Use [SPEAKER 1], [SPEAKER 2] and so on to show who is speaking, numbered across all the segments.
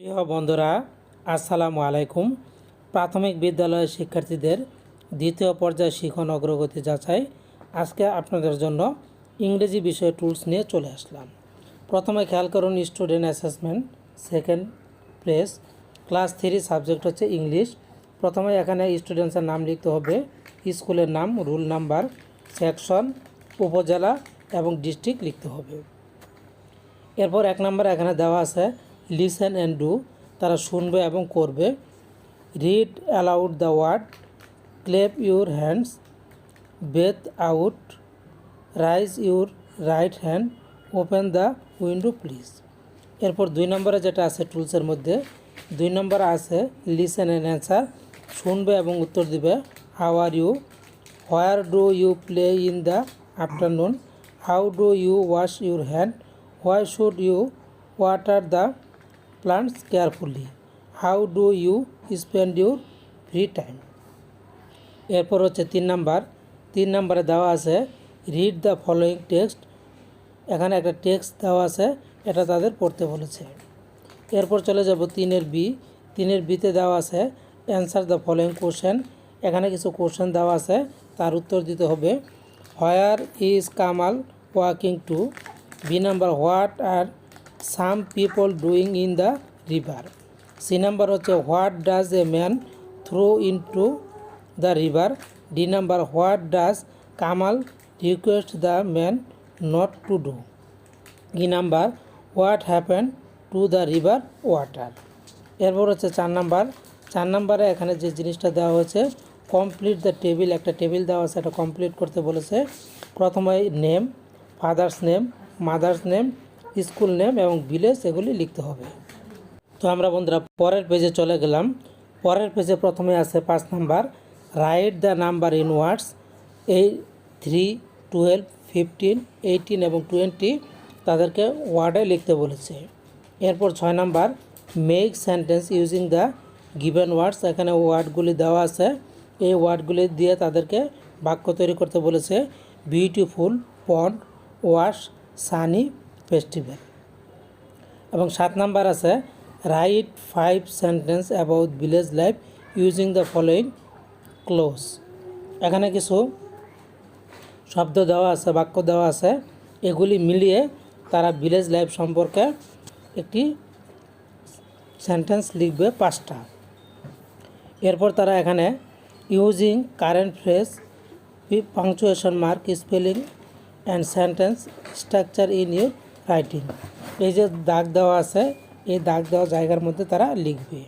[SPEAKER 1] প্রিয় বন্ধুরা, আসসালামু আলাইকুম। প্রাথমিক বিদ্যালয়ের শিক্ষার্থীদের দ্বিতীয় পর্যায়ে শিখন অগ্রগতি যাচাই। আজকে আপনাদের জন্য ইংরেজি বিষয়ে টুলস নিয়ে চলে আসলাম। প্রথমে খেয়াল করুন student assessment second press class three subject হচ্ছে ইংলিশ। প্রথমে এখানে স্টুডেন্টসের নাম লিখতে হবে, স্কুলের নাম, রুল নাম্বার সেকশন উপজেলা এবং ডিস্ট্রিক্ট লিখতে হবে। এরপর এক নম্বরে এখানে দেওয়া আছে লিসেন অ্যান্ড ডু তারা শুনবে এবং করবে। Read aloud the word clap your hands both out rise your right hand open the window please এরপর দুই নম্বরে যেটা আছে টুলসের মধ্যে, দুই নম্বরে আছে লিসেন অ্যান্ড অ্যান্সার শুনবে এবং উত্তর দিবে। How are you where do you play in the afternoon how do you wash your hand why should you water the plants carefully how do you spend your free time এরপর হচ্ছে তিন number. তিন নাম্বারে দেওয়া আছে read the following text এখানে একটা text দেওয়া আছে, এটা তাদের পড়তে বলেছে। এরপর চলে যাব তিনের বি। তিনের বিতে দেওয়া আছে অ্যান্সার দ্য ফলোয়িং কোশ্চেন এখানে কিছু কোশ্চেন দেওয়া আছে, তার উত্তর দিতে হবে। Where is Kamal walking to B number what are some people doing in the river C number হচ্ছে what does a man throw into the river D number what does Kamal request the man not to do E number what happen to the river water এরপর হচ্ছে চার number চার নাম্বারে এখানে যে জিনিসটা দেওয়া হয়েছে কমপ্লিট দ্য টেবিল একটা টেবিল দেওয়া আছে, এটা কমপ্লিট করতে বলেছে। প্রথমে name father's name mother's name school name এবং ভিলেজ এগুলি লিখতে হবে। তো আমরা বন্ধুরা পরের পেজে চলে গেলাম। পরের পেজে প্রথমে আছে পাঁচ number. Write the number in words এই থ্রি টুয়েলভ ফিফটিন এইটিন এবং টোয়েন্টি তাদেরকে ওয়ার্ডে লিখতে বলেছে। এরপর ছয় number. Make sentence using the given words এখানে ওয়ার্ডগুলি দেওয়া আছে। এই ওয়ার্ডগুলি দিয়ে তাদেরকে বাক্য তৈরি করতে বলেছে। Beautiful pond wash sunny festival এবং সাত নাম্বার আছে write five sentence about village life using the following close এখানে কিছু শব্দ দেওয়া আছে, বাক্য দেওয়া আছে। এগুলি মিলিয়ে তারা ভিলেজ লাইফ সম্পর্কে একটি সেন্টেন্স লিখবে পাঁচটা। এরপর তারা এখানে using current phrase punctuation mark spelling and sentence structure in your writing এই যে দাগ দেওয়া আছে, এই দাগ দেওয়া জায়গার মধ্যে তারা লিখবে।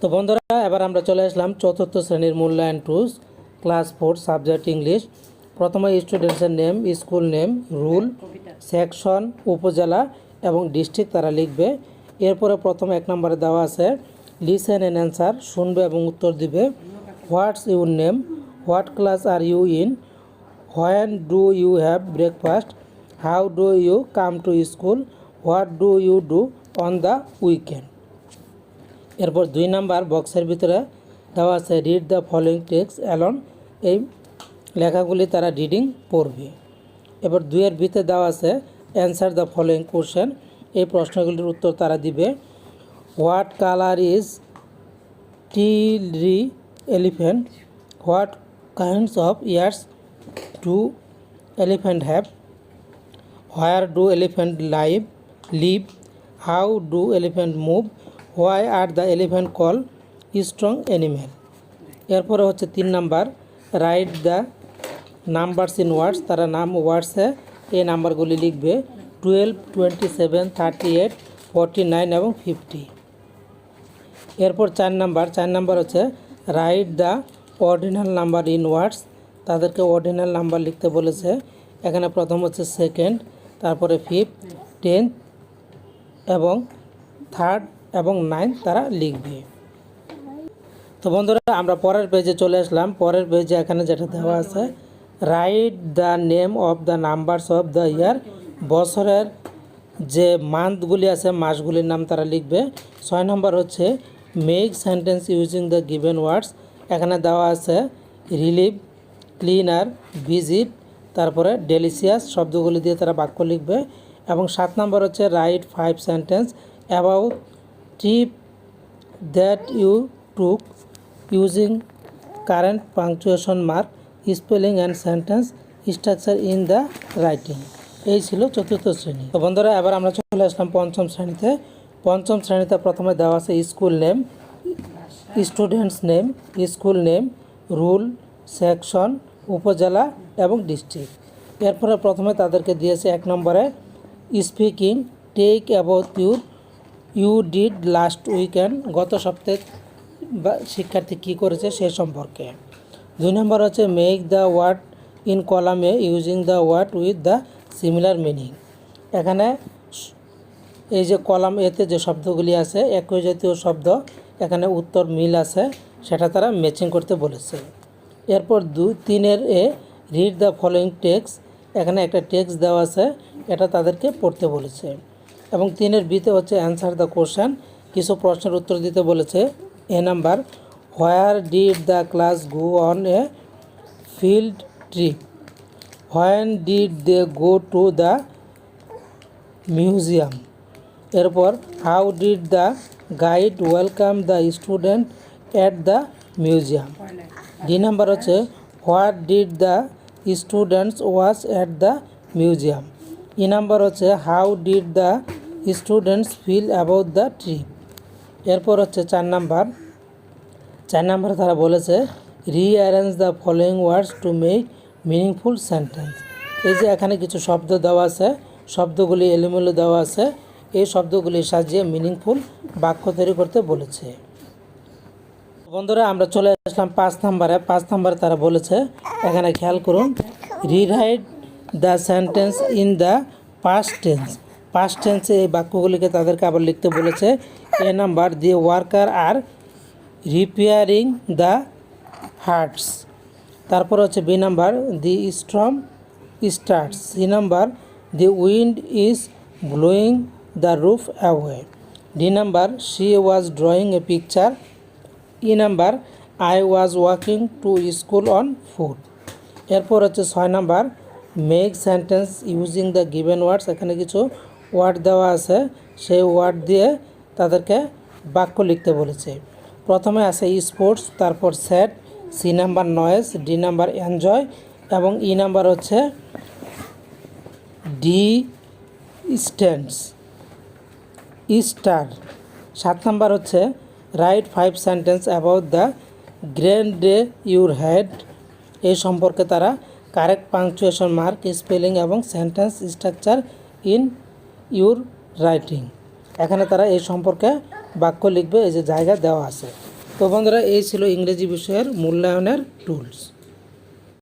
[SPEAKER 1] তো বন্ধুরা, এবার আমরা চলে আসলাম চতুর্থ শ্রেণির মূল্যায়ন টুস ক্লাস ফোর, সাবজেক্ট ইংলিশ। প্রথমে স্টুডেন্টসের name, school name, roll, section, upazila এবং ডিস্ট্রিক্ট তারা লিখবে। এরপরে প্রথম এক নম্বরে দেওয়া আছে, লিসেন অ্যান্ড অ্যান্সার, শুনবে এবং উত্তর দিবে। What's your name, what class are you in, when do you have breakfast how do you come to school? What do you do on the weekend? এরপর দুই নাম্বার বক্সের ভিতরে দেওয়া আছে, read the following text aloud এই লেখাগুলি তারা reading পড়বে। এবার দুইয়ের ভিতরে দেওয়া আছে, অ্যান্সার দ্য ফলোয়িং কোশ্চেন। এই প্রশ্নগুলির উত্তর তারা দিবে, what colour is Tilly elephant? What kinds of ears to elephant have? Where do elephant live live how do elephant move why are the elephant call strong animal এরপরে হচ্ছে তিন number write the numbers in words তারা নাম ওয়ার্ডসে এই নাম্বারগুলি লিখবে twelve twenty seven thirty eight forty nine এবং ফিফটি এরপর চার নাম্বার চার নাম্বার হচ্ছে write the ordinal number in words তাদেরকে অর্ডিনাল নাম্বার লিখতে বলেছে। এখানে প্রথম হচ্ছে সেকেন্ড তারপরে ফিফথ টেন্থ এবং থার্ড এবং নাইন তারা লিখবে। তো বন্ধুরা, আমরা পরের পেজে চলে আসলাম। পরের পেজে এখানে যেটা দেওয়া আছে write the name of the numbers of the year বছরের যে মান্থগুলি আছে, মাসগুলির নাম তারা লিখবে। ছয় নম্বর হচ্ছে make sentence using the given words এখানে দেওয়া আছে রিলিভ ক্লিনার ভিজিট তারপরে ডেলিসিয়াস শব্দগুলি দিয়ে তারা বাক্য লিখবে এবং সাত নম্বর হচ্ছে write five sentence about trip that you took using current punctuation mark spelling and sentence structure in the writing এই ছিল চতুর্থ শ্রেণি। তো বন্ধুরা, এবার আমরা চলে আসলাম পঞ্চম শ্রেণীতে। পঞ্চম শ্রেণীতে প্রথমে দেওয়া আছে school name students name school name roll section upazila এবং ডিস্ট্রিক্ট। এরপরে প্রথমে তাদেরকে দিয়েছে এক নম্বরে speaking, talk about your, you did last weekend, গত সপ্তাহে বা শিক্ষার্থী কী করেছে সে সম্পর্কে। দুই নম্বর হচ্ছে মেক দ্য ওয়ার্ড ইন কলামে using the word with the similar meaning. এখানে এই যে কলাম এতে যে শব্দগুলি আছে, একই জাতীয় শব্দ, এখানে উত্তর মিল আছে, সেটা তারা ম্যাচিং করতে বলেছে। এরপর দু তিনের A read the following text এখানে একটা টেক্স দেওয়া আছে, এটা তাদেরকে পড়তে বলেছে। এবং তিনের বিতে হচ্ছে অ্যান্সার দ্য কোশ্চেন কিছু প্রশ্নের উত্তর দিতে বলেছে, A number where did the class go on a field trip when did they go to the museum এরপর how did the guide welcome the student at the museum D number হচ্ছে what did the students watch at the museum E number হচ্ছে how did the students feel about the trip এরপর হচ্ছে চার number. চার নম্বরে তারা বলেছে rearrange the following words to make meaningful sentence এই যে এখানে কিছু শব্দ দেওয়া আছে, শব্দগুলি এলোমেলো দেওয়া আছে, এই শব্দগুলি সাজিয়ে মিনিংফুল বাক্য তৈরি করতে বলেছে। বন্ধুরা, আমরা চলে আসলাম পাঁচ নম্বরে। পাঁচ নম্বরে তারা বলেছে, এখানে খেয়াল করুন rewrite the sentence in the past tense past টেন্সে এই বাক্যগুলিকে তাদেরকে আবার লিখতে বলেছে A number the worker are repairing the hearts তারপর হচ্ছে B number the storm starts C number the wind is blowing the roof away D number she was drawing a picture E number I was walking to school on foot এরপর হচ্ছে ছয় number make sentence using the given words এখানে কিছু word দেওয়া আছে। সেই word দিয়ে তাদেরকে বাক্য লিখতে বলেছে। প্রথমে আছে স্পোর্টস তারপর sat C number noise D number enjoy এবং ই নাম্বার হচ্ছে ডি স্ট্যান্ডস স্টার সাত নাম্বার হচ্ছে write five sentence about the grand day your head. এই সম্পর্কে তারা কারেক্ট পাংচুয়েশন মার্ক, স্পেলিং এবং sentence structure in your writing. এখানে তারা এই সম্পর্কে বাক্য লিখবে, এই যে জায়গা দেওয়া আছে। তো বন্ধুরা, এই ছিল ইংরেজি বিষয়ের মূল্যায়নের টুলস